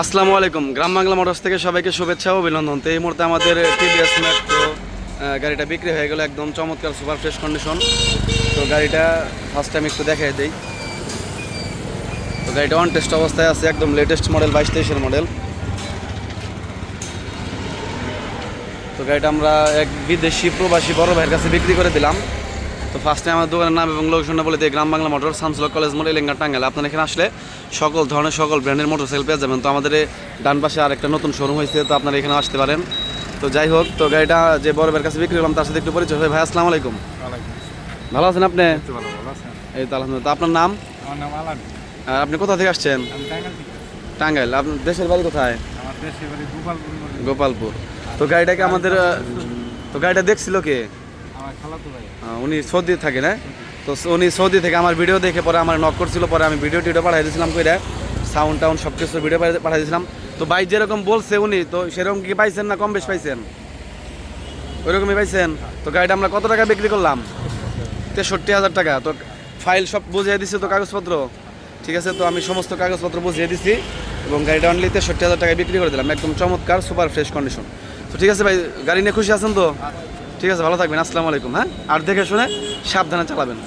আসসালামু আলাইকুম। গ্রাম বাংলা মোটরস থেকে সবাইকে শুভেচ্ছা অভিনন্দন। তো এই মুহূর্তে আমাদের টিভিএস মেট্রো গাড়িটা বিক্রি হয়ে গেল একদম চমৎকার সুপার ফ্রেশ কন্ডিশন তো গাড়িটা ফার্স্ট টাইম একটু দেখাই দেই। তো গাড়িটা অন টেস্ট অবস্থায় আছে একদম লেটেস্ট মডেল বাইশ তেইশের মডেল তো গাড়িটা আমরা এক বিদেশি প্রবাসী বড় ভাইয়ের কাছে বিক্রি করে দিলাম। তো ফার্স্টে আমার দোকানের নাম এবং লোকেশনটা বলে দিই গ্রাম বাংলা মোটর সামসুল কলেজ মোড় এলেঙ্গা টাঙ্গাইল। আপনার এখানে আসলে সকল ধরনের সকল ব্র্যান্ডের মোটরসাইকেল পেয়ে যাবেন। তো আমাদের ডান পাশে আর একটা নতুন শোরুম হয়েছে তো আপনারা এখানে আসতে পারেন। তো যাই হোক তো গাড়িটা যে বড় ভাইয়ের কাছে বিক্রি করলাম তার সাথে একটু পরিচয় হয় ভাই আসসালামু আলাইকুম। ভালো আছেন আপনি? এই তো আলহামদুলিল্লাহ। তো আপনার নাম? আমার নাম আলান আর আপনি কোথা থেকে আসছেন? টাঙ্গাইল আপনার দেশের বাড়ি কোথায়? আমার দেশে বাড়ি গোপালপুর। গোপালপুর। তো গাড়িটাকে আমাদের তো গাড়িটা দেখছিল কে? উনি সৌদি থাকে না? তো উনি সৌদি থেকে আমার ভিডিও দেখে পরে আমার নক করছিল পরে আমি ভিডিও টিডিও পাঠাই দিয়েছিলাম কইরা সাউন্ড টাউন সব কিছু ভিডিও পাঠাই দিয়েছিলাম। তো বাইক যেরকম বলছে উনি তো সেরকম কি পাইছেন না কম বেশ পাইছেন? ওইরকমই পাইছেন? তো গাড়িটা আমরা কত টাকা বিক্রি করলাম? তেষট্টি হাজার টাকা। তো ফাইল সব বুঝিয়ে দিছি তো কাগজপত্র? ঠিক আছে তো আমি সমস্ত কাগজপত্র বুঝিয়ে দিছি এবং গাড়িটা অনলি তেষট্টি হাজার টাকায় বিক্রি করে দিলাম। একদম চমৎকার সুপার ফ্রেশ কন্ডিশন তো ঠিক আছে ভাই গাড়ি নিয়ে খুশি আছেন তো? ঠিক আছে ভালো থাকবেন আসসালামু আলাইকুম হ্যাঁ? আর দেখে শুনে সাবধানে চালাবেন।